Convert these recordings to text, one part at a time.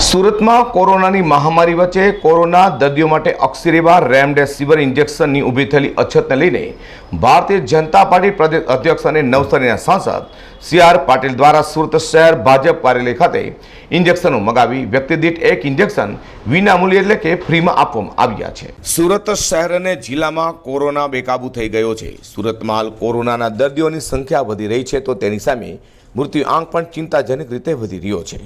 સુરતમાં કોરોનાની મહામારી વચ્ચે કોરોના દર્દીઓ માટે ઓક્સિરેવા રેમડેસિવિર ઇન્જેક્શનની ઊભી થયેલી અછતને લઈને ભારતીય જનતા પાર્ટી પ્રદેશ અધ્યક્ષ અને નવસારીના સાંસદ સી આર પાટીલ દ્વારા સુરત શહેર ભાજપ કાર્યાલય ખાતે ઇન્જેક્શનો મગાવી વ્યક્તિ દીઠ એક ઇન્જેક્શન વિનામૂલ્ય એટલે કે ફ્રીમાં આપવામાં આવ્યા છે. સુરત શહેર અને જિલ્લામાં કોરોના બેકાબૂ થઈ ગયો છે. સુરતમાં હાલ કોરોનાના દર્દીઓની સંખ્યા વધી રહી છે તો તેની સામે મૃત્યુ આંક પણ ચિંતાજનક રીતે વધી રહ્યો છે.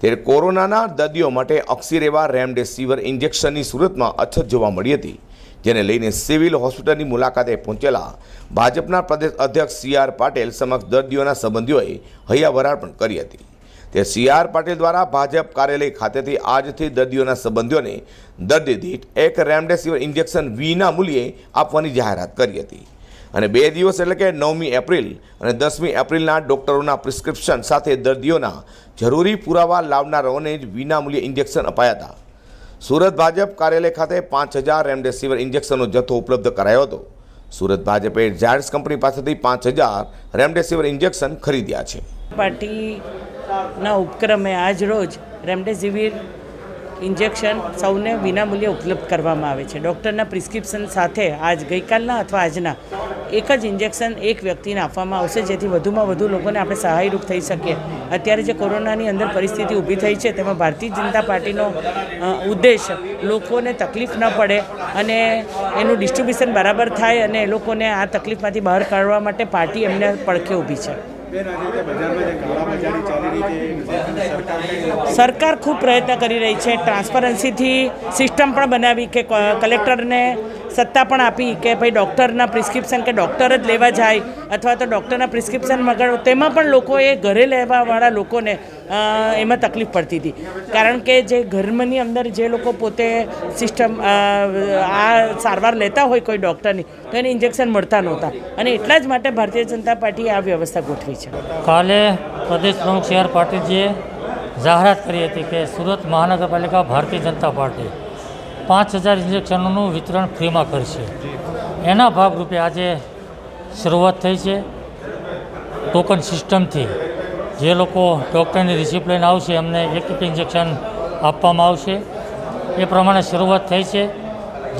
ત્યારે કોરોનાના દર્દીઓ માટે ઓક્સિરેવા રેમડેસિવિર ઇન્જેક્શનની સુરતમાં અછત જોવા મળી હતી, જેને લઈને સિવિલ હોસ્પિટલની મુલાકાતે પહોંચેલા ભાજપના પ્રદેશ અધ્યક્ષ સી આર પાટીલ સમક્ષ દર્દીઓના સંબંધીઓએ હૈયાવરાળ પણ કરી હતી. તે સી આર પાટીલ દ્વારા ભાજપ કાર્યાલય ખાતેથી આજથી દર્દીઓના સંબંધીઓને દર્દી દીઠ એક રેમડેસિવિર ઇન્જેક્શન વિના મૂલ્યે આપવાની જાહેરાત કરી હતી. અને બે દિવસ એટલે કે નવમી એપ્રિલ અને દસમી એપ્રિલના ડૉક્ટરોના પ્રિસ્ક્રિપ્શન સાથે દર્દીઓના જરૂરી પુરાવા લાવનારાઓને જ વિનામૂલ્યે ઇન્જેક્શન અપાયા હતા સુરત ભાજપ કાર્યાલય ખાતે પાંચ હજાર રેમડેસિવિર ઇન્જેક્શનનો જથ્થો ઉપલબ્ધ કરાયો હતો. સુરત ભાજપે ઝાયડ્સ કંપની પાસેથી પાંચ હજાર રેમડેસિવિર ઇન્જેક્શન ખરીદ્યા છે. પાર્ટીના ઉપક્રમે આજ રોજ રેમડેસિવિર ઇન્જેક્શન સૌને વિનામૂલ્યે ઉપલબ્ધ કરવામાં આવે છે. ડૉક્ટરના પ્રિસ્ક્રિપ્શન સાથે આજ ગઈકાલના અથવા આજના એક જ ઇન્જેક્શન એક વ્યક્તિને આપવામાં આવશે, જેથી વધુમાં વધુ લોકોને આપણે સહાયરૂપ થઈ શકીએ. અત્યારે જે કોરોનાની અંદર પરિસ્થિતિ ઊભી થઈ છે, તેમાં ભારતીય જનતા પાર્ટીનો ઉદ્દેશ લોકોને તકલીફ ન પડે અને એનું ડિસ્ટ્રીબ્યુશન બરાબર થાય અને એ લોકોને આ તકલીફમાંથી બહાર કાઢવા માટે પાર્ટી એમને પડખે ઊભી છે. સરકાર ખૂબ પ્રયત્ન કરી રહી છે. ટ્રાન્સપરન્સીથી સિસ્ટમ પણ બનાવી ક- કલેક્ટરને સત્તા પણ આપી કે ભાઈ ડૉક્ટરના પ્રિસ્ક્રિપ્શન કે ડૉક્ટર જ લેવા જાય અથવા તો ડૉક્ટરના પ્રિસ્ક્રિપ્શન મગાડો તેમાં પણ લોકોએ ઘરે લેવાવાળા લોકોને એમાં તકલીફ પડતી હતી. કારણ કે જે ઘરની અંદર જે લોકો પોતે સિસ્ટમ આ સારવાર લેતા હોય કોઈ ડૉક્ટરની, તો એને ઇન્જેક્શન મળતા નહોતા. અને એટલા જ માટે ભારતીય જનતા પાર્ટીએ આ વ્યવસ્થા ગોઠવી છે. કાલે પ્રદેશ પ્રમુખ સી આર પાટીલજીએ જાહેરાત કરી હતી કે સુરત મહાનગરપાલિકા ભારતીય જનતા પાર્ટી પાંચ હજાર ઇન્જેક્શનોનું વિતરણ ફ્રીમાં કરશે. એના ભાગરૂપે આજે શરૂઆત થઈ છે ટોકન સિસ્ટમથી. જે લોકો ડૉક્ટરની રિસિપ્ટ લઈને આવશે એમને એક એક ઇન્જેક્શન આપવામાં આવશે. એ પ્રમાણે શરૂઆત થઈ છે.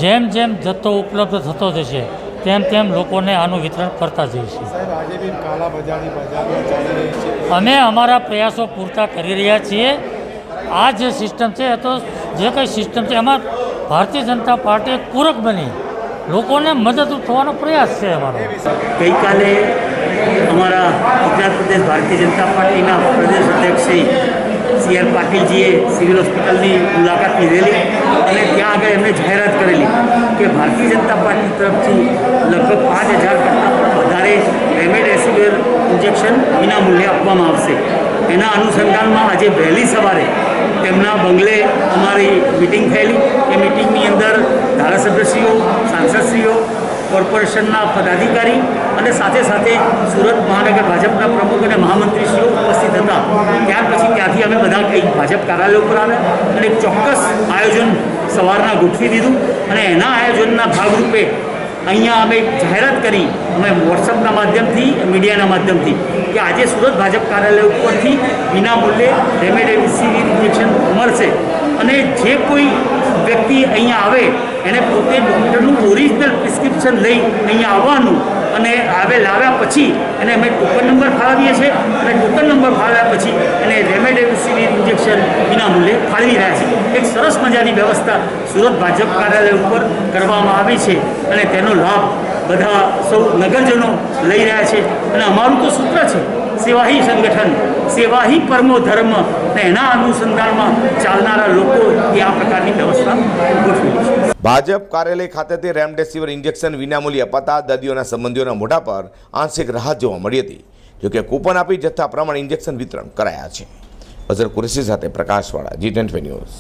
જેમ જેમ જથ્થો ઉપલબ્ધ થતો જશે તેમ તેમ લોકોને આનું વિતરણ કરતા જઈશું અમે અમારા પ્રયાસો પૂરતા કરી રહ્યા છીએ. આ જે સિસ્ટમ છે એ તો જે કંઈ સિસ્ટમ છે એમાં ભારતીય જનતા પાર્ટી પૂરક બની. લોકોને મદદરૂપ થવાનો પ્રયાસ છે અમારો. ગઈકાલે અમારા ગુજરાત પ્રદેશ ભારતીય જનતા પાર્ટીના પ્રદેશ અધ્યક્ષ શ્રી સી આર પાટીલજીએ સિવિલ હોસ્પિટલની મુલાકાત લીધેલી અને ત્યાં આગળ એમણે જાહેરાત કરેલી કે ભારતીય જનતા પાર્ટી તરફથી લગભગ પાંચ હજાર કરતાં પણ વધારે રેમડેસિવિર ઇન્જેક્શન વિના મૂલ્યે આપવામાં આવશે. એના અનુસંધાનમાં આજે વહેલી સવારે તેમના બંગલે અમારી મિટિંગ થયેલી. એ મિટિંગની અંદર ધારાસભ્યશ્રીઓ, સાંસદશ્રીઓ, કોર્પોરેશનના પદાધિકારી અને સાથે સાથે સુરત મહાનગર ભાજપના પ્રમુખ અને મહામંત્રીશ્રીઓ ઉપસ્થિત હતા. ત્યાર પછી ત્યાંથી અમે બધા કંઈક ભાજપ કાર્યાલય ઉપર આવ્યા અને એક ચોક્કસ આયોજન સવારના ગોઠવી દીધું અને એના આયોજનના ભાગરૂપે અહીંયા અમે જાહેરાત કરી, અમે વોટ્સઅપના માધ્યમથી, મીડિયાના માધ્યમથી, કે આજે સુરત ભાજપ કાર્યાલય ઉપરથી વિના મૂલ્યે રેમડેસિવિર ઇન્જેક્શન મળશે. અને જે કોઈ વ્યક્તિ અહીંયા આવે, એને પોતે ડૉક્ટરનું ઓરિજિનલ પ્રિસ્ક્રિપ્શન લઈ અહીંયા આવવાનું અને આવે લાવ્યા પછી એને અમે ટોકન નંબર ફાળવીએ છીએ. અને ટોકન નંબર ફાળવ્યા પછી એને રેમડેસિવિર ઇન્જેક્શન વિના મૂલ્યે ફાળવી રહ્યા છે એક સરસ મજાની વ્યવસ્થા સુરત ભાજપ કાર્યાલય ઉપર કરવામાં આવી છે અને તેનો લાભ બધા સૌ નગરજનો લઈ રહ્યા છે. અને અમારું તો સૂત્ર છે, સેવાહી સંગઠન, સેવાહી પરમો ધર્મ અને એના અનુસંધાનમાં ચાલનારા લોકો એ આ પ્રકારની વ્યવસ્થા ગોઠવી છે. ભાજપ કાર્યાલય ખાતેથી રેમડેસિવિર ઇન્જેક્શન વિનામૂલ્ય અપાતા દર્દીઓના સંબંધીઓના મોઢા પર આંશિક રાહત જોવા મળી હતી. જોકે કૂપન આપી જથ્થા પ્રમાણે ઇન્જેક્શન વિતરણ કરાયા છે. અઝર કુરેશી સાથે પ્રકાશવાળા જી ટ્વેન્ટી ન્યૂઝ.